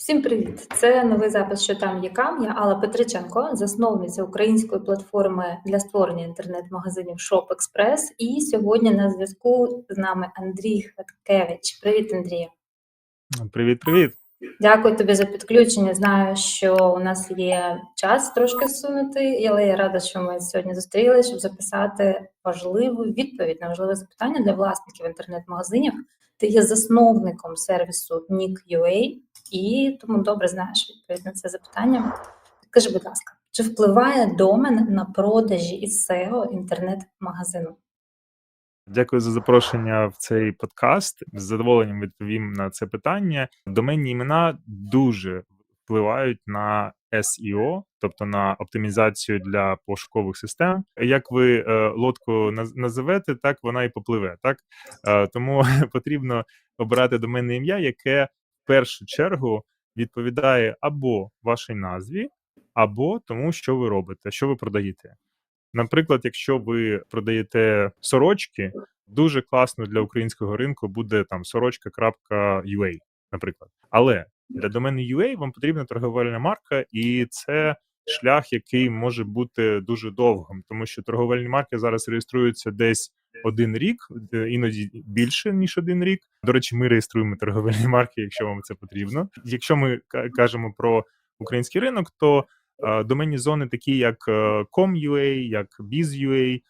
Всім привіт! Це новий запис «Що там є кам». Я Алла Петриченко, засновниця української платформи для створення інтернет-магазинів Shop Express. І сьогодні на зв'язку з нами Андрій Хаткевич. Привіт, Андрію! Привіт, привіт. Дякую тобі за підключення. Знаю, що у нас є час трошки сунути, але я рада, що ми сьогодні зустрілися, щоб записати важливу відповідь на важливе запитання для власників інтернет-магазинів. Ти є засновником сервісу Nick.ua і тому добре знаєш відповідь на це запитання. Скажи, будь ласка, чи впливає домен на продажі і SEO інтернет-магазину? Дякую за запрошення в цей подкаст. З задоволенням відповім на це питання. Доменні імена дуже впливають на SEO, тобто на оптимізацію для пошукових систем. Як ви е, лодку наз- називете, так вона і попливе. Так Е, тому потрібно обирати доменне ім'я, яке першу чергу відповідає або вашій назві, або тому, що ви робите, що ви продаєте. Наприклад, якщо ви продаєте сорочки, дуже класно для українського ринку буде там сорочка.ua, наприклад. Але для домену UA вам потрібна торговельна марка, і це шлях, який може бути дуже довгим, тому що торговельні марки зараз реєструються десь один рік, е, іноді більше ніж один рік. До речі, ми реєструємо торговельні марки, якщо вам це потрібно. Якщо ми кажемо про український ринок, то е, доменні зони, такі як е, com.ua, як biz.ua,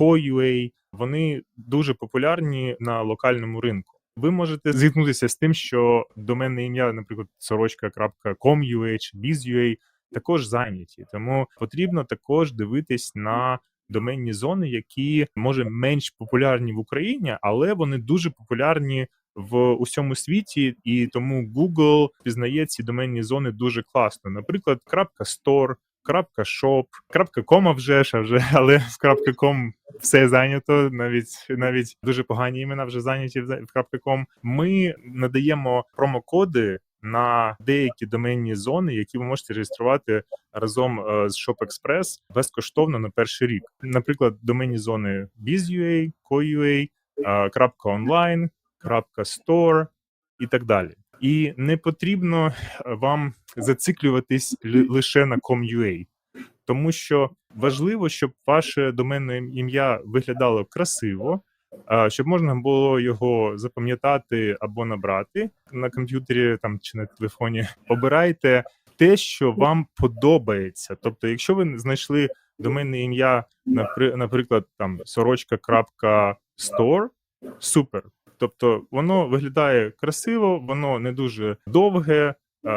co.ua, вони дуже популярні на локальному ринку. Ви можете зіткнутися з тим, що доменне ім'я, наприклад, сорочка.com.ua чи biz.ua також зайняті. Тому потрібно також дивитись на доменні зони, які може менш популярні в Україні, але вони дуже популярні в усьому світі, і тому Google пізнає ці доменні зони дуже класно. Наприклад, .store, .shop, .com вже ж, вже, але в .com все зайнято, навіть навіть дуже погані імена вже зайняті в в .com. Ми надаємо промокоди на деякі доменні зони, які ви можете реєструвати разом е, з Shop Express безкоштовно на перший рік. Наприклад, доменні зони biz.ua, co.ua, е, .online, .store і так далі. І не потрібно е, вам зациклюватись ли- лише на com.ua, тому що важливо, щоб ваше доменне ім'я виглядало красиво, щоб можна було його запам'ятати або набрати на комп'ютері там чи на телефоні. Обирайте те, що вам подобається. Тобто, якщо ви знайшли доменне ім'я, напри- наприклад, там сорочка.store, супер. Тобто воно виглядає красиво, воно не дуже довге,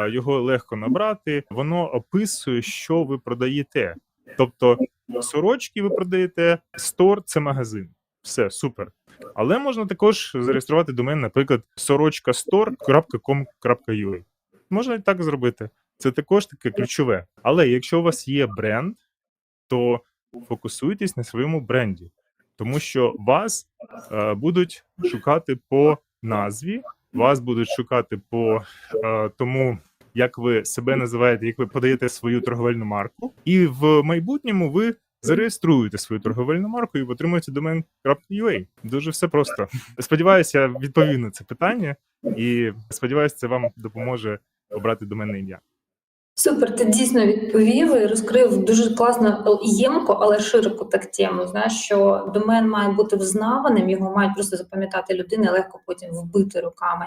його легко набрати, воно описує, що ви продаєте. Тобто, сорочки ви продаєте, стор це магазин. Все супер. Але можна також зареєструвати домен, наприклад, сорочкастore.com.ua. Можна і так зробити. Це також таке ключове. Але якщо у вас є бренд, то фокусуйтесь на своєму бренді, тому що вас е, будуть шукати по назві, вас будуть шукати по е, тому, як ви себе називаєте, як ви подаєте свою торговельну марку, і в майбутньому ви зареєструєте свою торговельну марку і отримуєте домен .ua. Дуже все просто. Сподіваюся, відповів на це питання, і сподіваюся, це вам допоможе обрати доменне ім'я. Супер, ти дійсно відповів і розкрив дуже класно ємко, але широко так тему. Знаєш, що домен має бути взнаваним, його мають просто запам'ятати людини, легко потім вбити руками.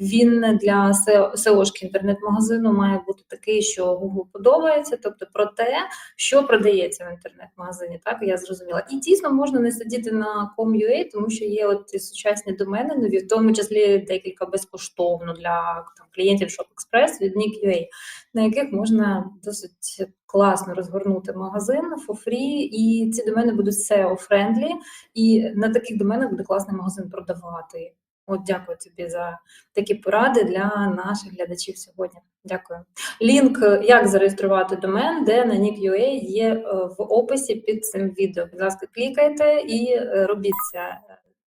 Він для SEO-шки інтернет-магазину має бути такий, що Google подобається, тобто про те, що продається в інтернет-магазині. Так я зрозуміла. І дійсно можна не сидіти на com.ua, тому що є от ці сучасні домени нові, в тому числі декілька безкоштовно для там, клієнтів Shop Express від Nick.ua, на яких можна досить класно розгорнути магазин free, і ці домени будуть SEO-френдлі, і на таких доменах буде класний магазин продавати. От дякую тобі за такі поради для наших глядачів сьогодні. Дякую. Лінк, як зареєструвати домен, де на Nick.ua є е, в описі під цим відео. Будь ласка, клікайте і е, робіть це.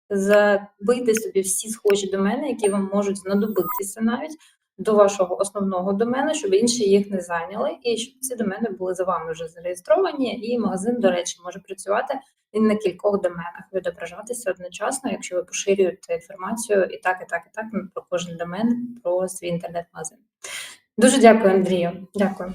Забийте собі всі схожі домени, які вам можуть знадобитися навіть до вашого основного домену, щоб інші їх не зайняли, і щоб ці домени були за вами вже зареєстровані. І магазин, до речі, може працювати і на кількох доменах, відображатися одночасно, якщо ви поширюєте інформацію і так, і так, і так про кожен домен, про свій інтернет-магазин. Дуже дякую, Андрію. Дякую.